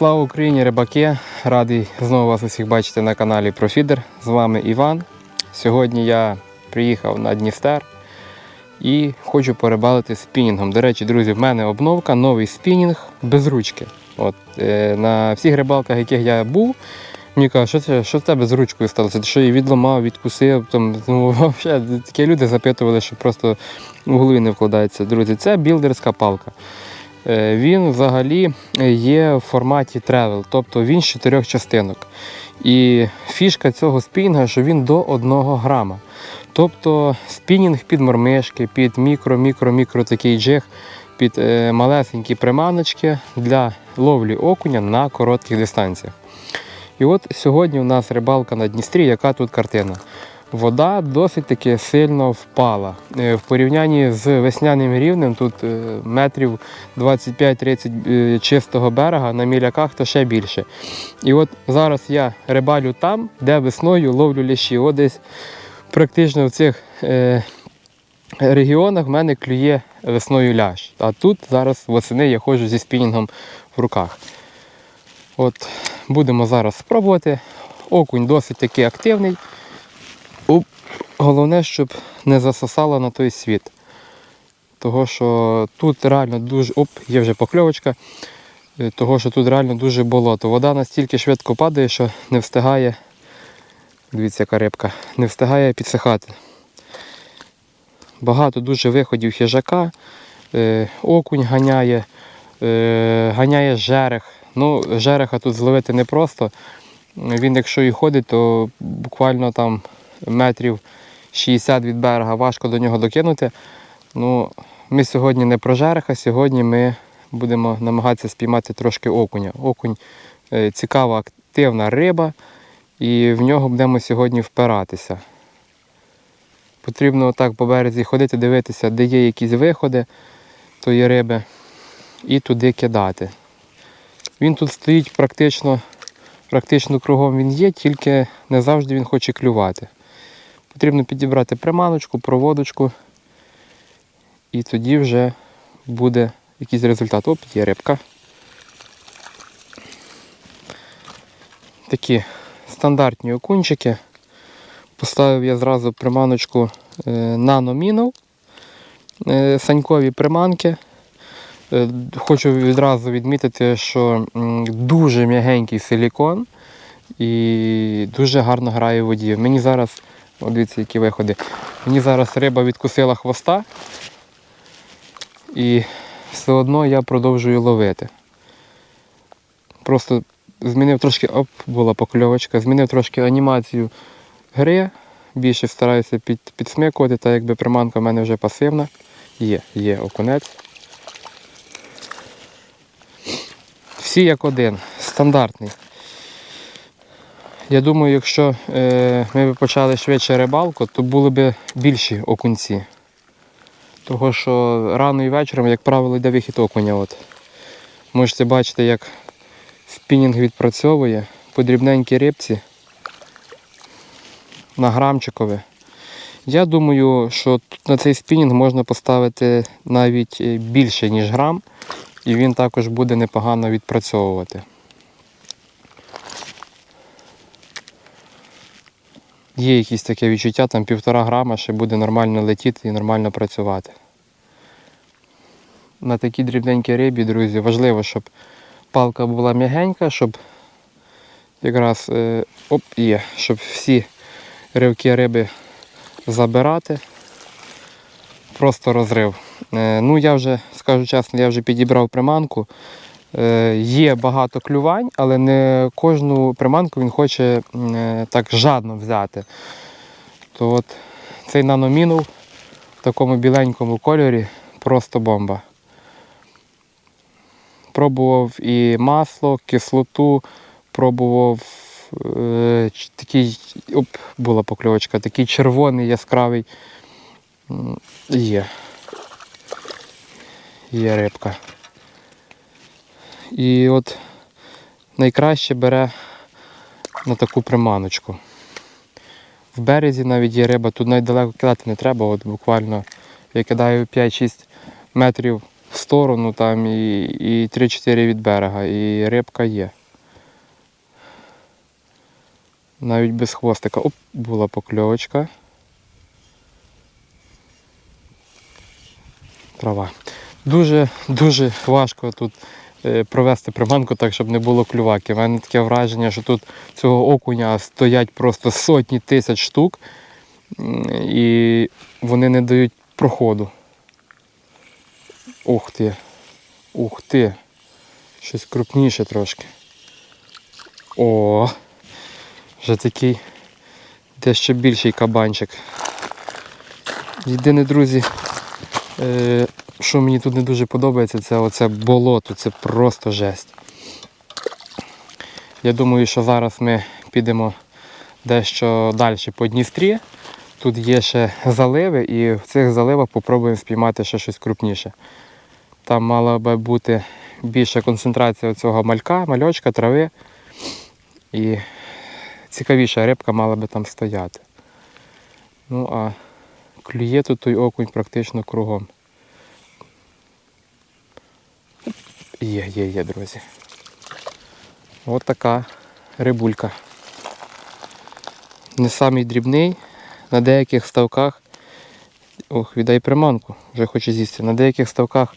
Слава Україні, рибаки! Радий знову вас усіх бачити на каналі Профідер. З вами Іван. Сьогодні я приїхав на Дністер і хочу порибалити спінінгом. До речі, друзі, в мене обновка, новий спінінг без ручки. От, е, на всіх рибалках, яких я був, мені кажуть, що це що в тебе з ручкою сталося? Ти що її відламав, відкусив. Там, ну, взагалі, такі люди запитували, що просто в голові не вкладається. Друзі, це білдерська палка. Е, Він взагалі є в форматі тревел, тобто він з чотирьох частинок. І фішка цього спінінга, що він до 1 грама. Тобто спінінг під мормишки, під мікро, мікро, мікро такий джиг, під е, малесенькі приманочки для ловлі окуня на коротких дистанціях. І от сьогодні у нас рибалка на Дністрі, яка тут картина. Вода досить таки сильно впала. Е, В порівнянні з весняним рівнем, тут е, метрів 25-30 е, чистого берега, на міляках то ще більше. І от зараз я рибалю там, де весною ловлю лящі. От десь практично в цих регіонах в мене клює весною лящ. А тут зараз восени я ходжу зі спінінгом в руках. От будемо зараз спробувати. Окунь досить таки активний. Оп. Головне, щоб не засосало на той світ. Того, що тут реально дуже. Оп, є вже покльовочка. Е, Того, що тут реально дуже болото. Вода настільки швидко падає, що не встигає. Дивіться, яка рибка, не встигає підсихати. Багато дуже виходів хижака, е, окунь ганяє, е, ганяє жерех. Ну, жереха тут зловити непросто. Він, якщо і ходить, то буквально там метрів 60 від берега важко до нього докинути. Ну, ми сьогодні не про жереха, сьогодні ми будемо намагатися спіймати трошки окуня. Окунь е, цікава, активна риба, і в нього будемо сьогодні впиратися. Потрібно так по березі ходити, дивитися, де є якісь виходи тої риби, і туди кидати. Він тут стоїть практично, практично кругом він є, тільки не завжди він хоче клювати. Потрібно підібрати приманочку, проводочку, і тоді вже буде якийсь результат. Оп, є рибка. Такі стандартні окунчики. Поставив я зразу приманочку е, наномінов, е, санькові приманки. Е, Хочу відразу відмітити, що дуже м'ягенький силікон і дуже гарно грає в воді. Мені зараз, от дивіться, які виходи. Мені зараз риба відкусила хвоста, і все одно я продовжую ловити. Просто змінив трошки, оп, була покльовочка, змінив трошки анімацію гри. Більше стараюся під, підсмикувати, так якби приманка в мене вже пасивна. Є, є окунець. Всі як один, стандартний. Я думаю, якщо е, ми б почали швидше рибалку, то були б більші окунці. Того що рано і вечором, як правило, йде вихід окуня. От. Можете бачити, як спінінг відпрацьовує по дрібненькій рибці на грамчикове. Я думаю, що тут на цей спінінг можна поставити навіть е, більше, ніж грам, і він також буде непогано відпрацьовувати. Є якісь таке відчуття, там півтора грама ще буде нормально летіти і нормально працювати. На такій дрібненькій рибі, друзі, важливо, щоб палка була м'ягенька, щоб якраз е, оп, є, щоб всі ривки риби забирати. Просто розрив. Е, ну, я вже, скажу чесно, я вже підібрав приманку. Е, є багато клювань, але не кожну приманку він хоче е, так жадно взяти. То от цей наномінув в такому біленькому кольорі просто бомба. Пробував і масло, кислоту, пробував е, такий, оп, була покльовочка, такий червоний яскравий. Є. Є рибка. І от найкраще бере на таку приманочку. В березі навіть є риба, тут навіть далеко кидати не треба, от буквально я кидаю 5-6 метрів в сторону, там і, і 3-4 від берега, і рибка є. Навіть без хвостика. Оп, була покльовочка. Трава. Дуже дуже важко тут провести приманку так, щоб не було клюваки. У мене таке враження, що тут цього окуня стоять просто сотні тисяч штук, і вони не дають проходу. Ух ти. Ух ти. Щось крупніше трошки. О, вже такий дещо більший кабанчик. Єдине, друзі, е, що мені тут не дуже подобається, це оце болото, це просто жесть. Я думаю, що зараз ми підемо дещо далі по Дністрі. Тут є ще заливи, і в цих заливах попробуємо спіймати ще щось крупніше. Там мала би бути більша концентрація цього малька, мальочка, трави. І цікавіша рибка мала би там стояти. Ну а клює тут той окунь практично кругом. Є, є, є, друзі. От така рибулька. Не самий дрібний. На деяких ставках. Ох, віддай приманку, вже хоче з'їсти. На деяких ставках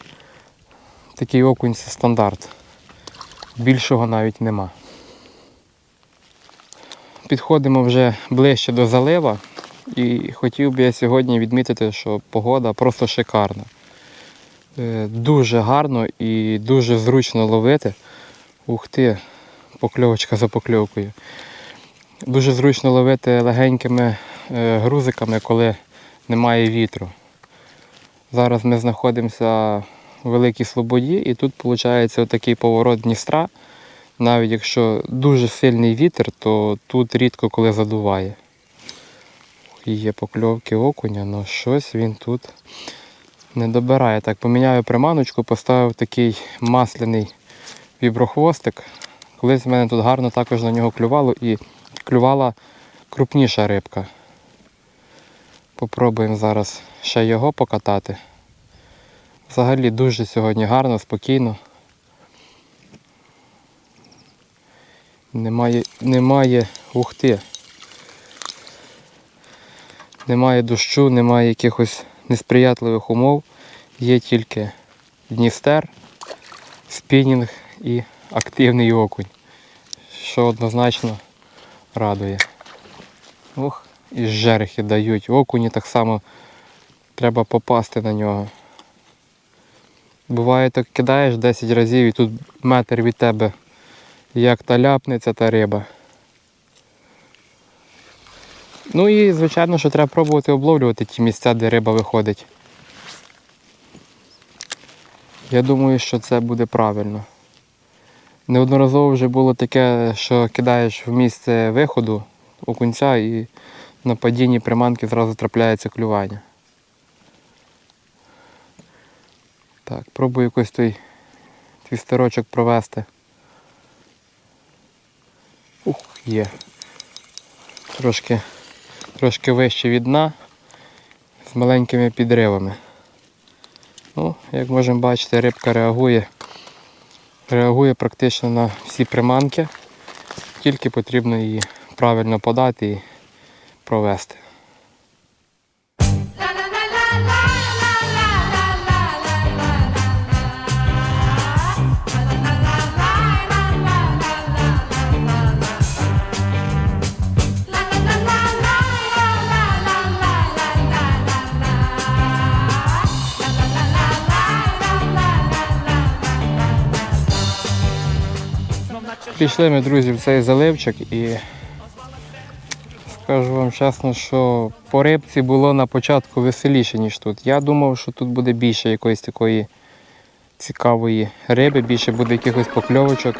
такий окунь це стандарт. Більшого навіть нема. Підходимо вже ближче до залива і хотів би я сьогодні відмітити, що погода просто шикарна. Е, Дуже гарно і дуже зручно ловити. Ух ти, покльовочка за покльовкою. Дуже зручно ловити легенькими е, грузиками, коли немає вітру. Зараз ми знаходимося в Великій Слободі і тут виходить такий поворот Дністра. Навіть якщо дуже сильний вітер, то тут рідко коли задуває. Є покльовки окуня, але щось він тут не добирає. Так, поміняю приманочку, поставив такий масляний віброхвостик. Колись в мене тут гарно також на нього клювало і клювала крупніша рибка. Попробуємо зараз ще його покатати. Взагалі дуже сьогодні гарно, спокійно. Немає, немає, ух ти. Немає дощу, немає якихось несприятливих умов. Є тільки Дністер, спінінг і активний окунь, що однозначно радує. Ох, і жерехи дають. Окуні так само треба попасти на нього. Буває, так кидаєш 10 разів і тут метр від тебе, як та ляпнеться та риба. Ну і звичайно, що треба пробувати обловлювати ті місця, де риба виходить. Я думаю, що це буде правильно. Неодноразово вже було таке, що кидаєш в місце виходу окунця і на падінні приманки зразу трапляється клювання. Так, пробую якось той твістерочок провести. Ух, є. Трошки, трошки вище від дна з маленькими підривами. Ну, як можемо бачити, рибка реагує. Реагує практично на всі приманки, тільки потрібно її правильно подати і провести. Прийшли ми, друзі, в цей заливчик і скажу вам чесно, що по рибці було на початку веселіше, ніж тут. Я думав, що тут буде більше якоїсь такої цікавої риби, більше буде якихось покльовочок.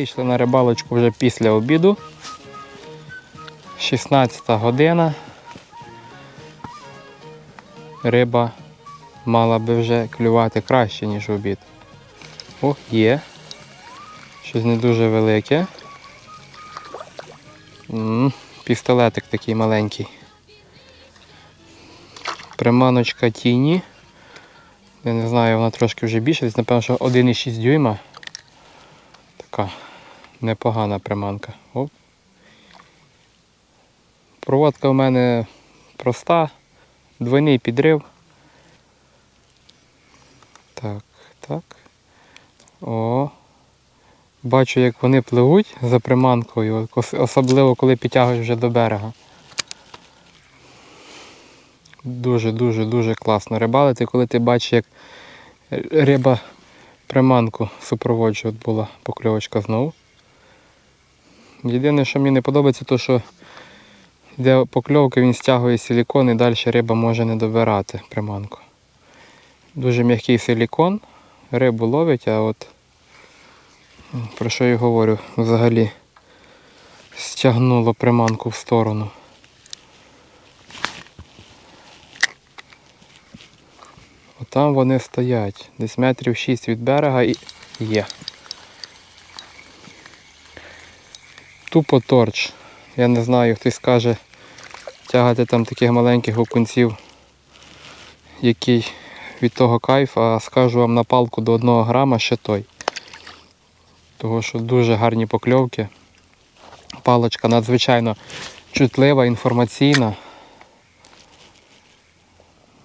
Вийшли на рибалочку вже після обіду. 16 година. Риба мала би вже клювати краще, ніж в обід. О, є. Щось не дуже велике. Пістолетик такий маленький. Приманочка тіні. Я не знаю, вона трошки вже більше, напевно, що 1,6 дюйма. Така непогана приманка. Оп. Проводка в мене проста, двойний підрив. Так, так. О. Бачу, як вони пливуть за приманкою, особливо коли підтягують вже до берега. Дуже, дуже, дуже класно рибалити, коли ти бачиш, як риба приманку супроводжує. Була покльовочка знову. Єдине, що мені не подобається, то що йде покльовка, він стягує силікон і далі риба може не добирати приманку. Дуже м'який силікон, рибу ловить, а от про що я говорю, взагалі стягнуло приманку в сторону. Отам вони стоять. Десь метрів 6 від берега і є. Тупо торч. Я не знаю, хтось каже тягати там таких маленьких окунців, який від того кайф, а скажу вам на палку до 1 грама ще той. Того що дуже гарні покльовки. Палочка надзвичайно чутлива, інформаційна.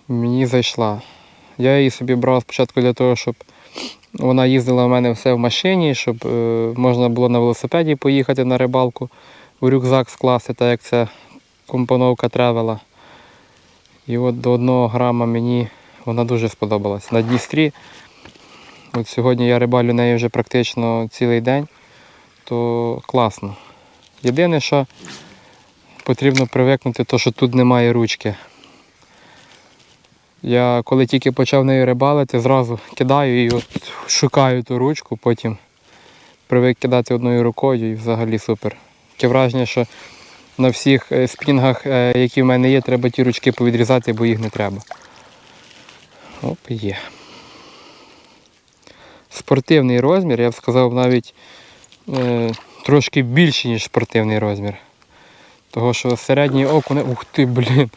Мені зайшла. Я її собі брав спочатку для того, щоб вона їздила у мене все в машині, щоб е, можна було на велосипеді поїхати на рибалку, у рюкзак скласти, так як це компоновка тревела. І от до одного грама мені вона дуже сподобалась. На Дністрі, от сьогодні я рибалю нею вже практично цілий день, то класно. Єдине, що потрібно привикнути, то що тут немає ручки. Я коли тільки почав нею рибалити, зразу кидаю і от шукаю ту ручку, потім привик кидати одною рукою і взагалі супер. Таке враження, що на всіх е, спінгах, е, які в мене є, треба ті ручки повідрізати, бо їх не треба. Оп, є. Спортивний розмір, я б сказав, навіть е, трошки більший, ніж спортивний розмір. Того що середній окуне. Ух ти, блін.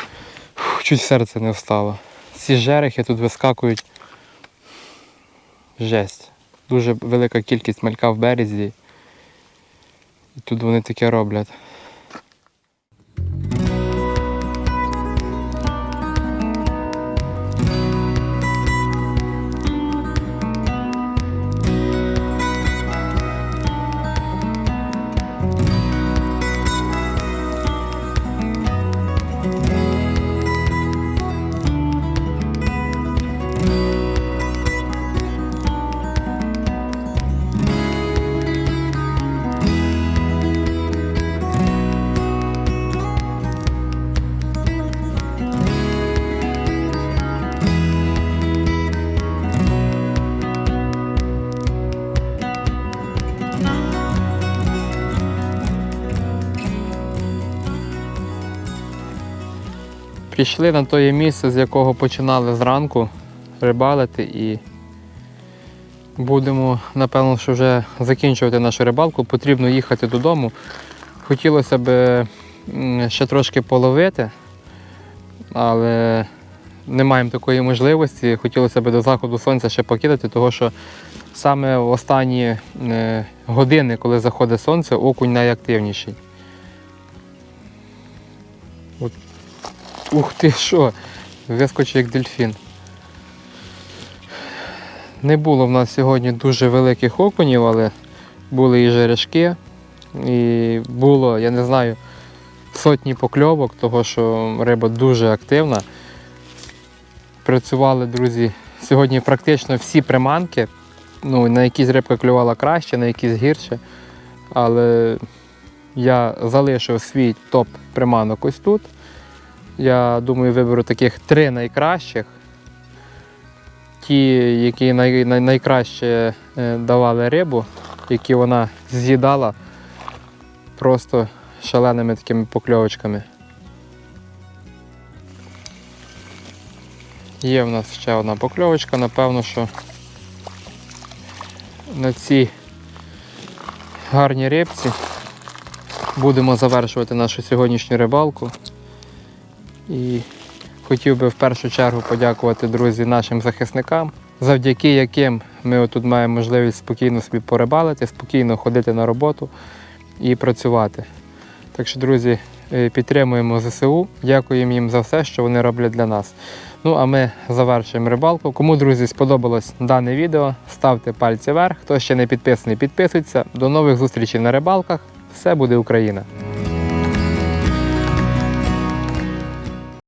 Чуть серце не встало. Ці жерехи тут вискакують. Жесть. Дуже велика кількість малька в березі. І тут вони таке роблять. Прийшли на тоє місце, з якого починали зранку рибалити і будемо, напевно, що вже закінчувати нашу рибалку. Потрібно їхати додому. Хотілося б ще трошки половити, але не маємо такої можливості. Хотілося б до заходу сонця ще покидати, тому що саме в останні е, години, коли заходить сонце, окунь найактивніший. Ух ти що! Вискочив як дельфін. Не було в нас сьогодні дуже великих окунів, але були і жерешки. І було, я не знаю, сотні покльовок, того що риба дуже активна. Працювали, друзі, сьогодні практично всі приманки. Ну, на якісь рибка клювала краще, на якісь гірше. Але я залишив свій топ приманок ось тут. Я думаю, виберу таких три найкращих. Ті, які най, най, найкраще е, давали рибу. які вона з'їдала просто шаленими такими покльовочками. Є в нас ще одна покльовочка, напевно, що на цій гарній рибці будемо завершувати нашу сьогоднішню рибалку. І хотів би в першу чергу подякувати друзі нашим захисникам, завдяки яким ми отут маємо можливість спокійно собі порибалити, спокійно ходити на роботу і працювати. Так що, друзі, е, підтримуємо ЗСУ, дякуємо їм за все, що вони роблять для нас. Ну а ми завершуємо рибалку. Кому, друзі, сподобалось дане відео, ставте пальці вверх. Хто ще не підписаний, підписуйтесь. До нових зустрічей на рибалках. Все буде Україна!